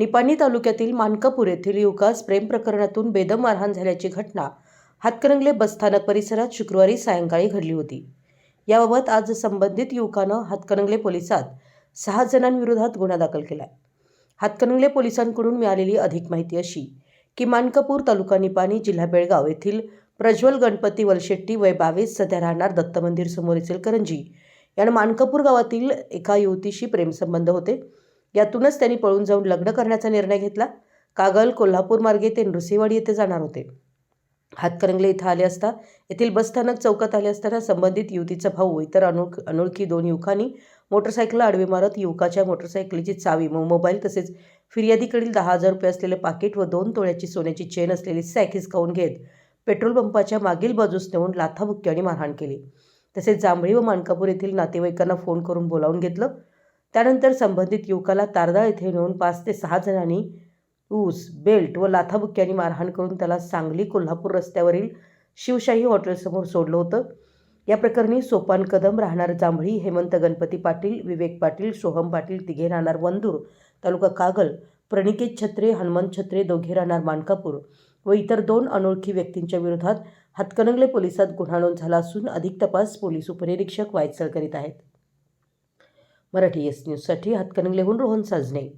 निपाणी तालुक्यातील मानकापूर येथील युवकास प्रेम प्रकरणातून बेदम मारहाण झाल्याची घटना हातकणंगले बसस्थानक परिसरात शुक्रवारी सायंकाळी घडली होती. याबाबत आज संबंधित युवकानं हातकणंगले पोलिसात सहा जणांविरोधात गुन्हा दाखल केला हातकणंगले पोलिसांकडून मिळालेली अधिक माहिती अशी की मानकापूर तालुका निपाणी जिल्हा बेळगाव येथील प्रज्वल गणपती वलशेट्टी वय बावीस सध्या राहणार दत्त मंदिर समोर इचलकरंजी यानं मानकापूर गावातील एका युवतीशी प्रेमसंबंध होते. यातूनच त्यांनी पळून जाऊन लग्न करण्याचा निर्णय घेतला. कागल कोल्हापूर मार्गे ते नृसिंहवाडी येथे जाणार होते. हातकरंगले इथं आले असता येथील बसस्थानक चौकात आले असताना संबंधित युवतीचा भाऊ इतर अनोळख अनोळखी दोन युवकांनी मोटरसायकलला आडवी मारत युवकाच्या मोटरसायकलीची चावी मोबाईल तसेच फिर्यादीकडील दहा हजार रुपये असलेले पाकिट व दोन तोळ्याची सोन्याची चेन असलेली सॅक हिसकावून घेत पेट्रोल पंपाच्या मागील बाजूस नेऊन लाथाबुक्क्याने मारहाण केली. तसेच जांभळी व मानकापूर येथील नातेवाईकांना फोन करून बोलावून घेतलं. त्यानंतर संबंधित युवकाला तारदाळ येथे नेऊन पाच ते सहा जणांनी ऊस बेल्ट व लाथाबुक्क्यांनी मारहाण करून त्याला सांगली कोल्हापूर रस्त्यावरील शिवशाही हॉटेलसमोर सोडलं होतं. या प्रकरणी सोपान कदम राहणार जांभळी हेमंत गणपती पाटील विवेक पाटील सोहम पाटील तिघे राहणार वंदूर तालुका कागल प्रणिकेत छत्रे हनुमंत छत्रे दोघे राहणार मानकापूर व इतर दोन अनोळखी व्यक्तींच्या विरोधात हातकणंगले पोलिसात गुन्हा नोंद झाला असून अधिक तपास पोलीस उपनिरीक्षक वायचळ करीत आहेत. मराठी एस न्यूजसाठी हातकणंगलेहून रोहन साजणे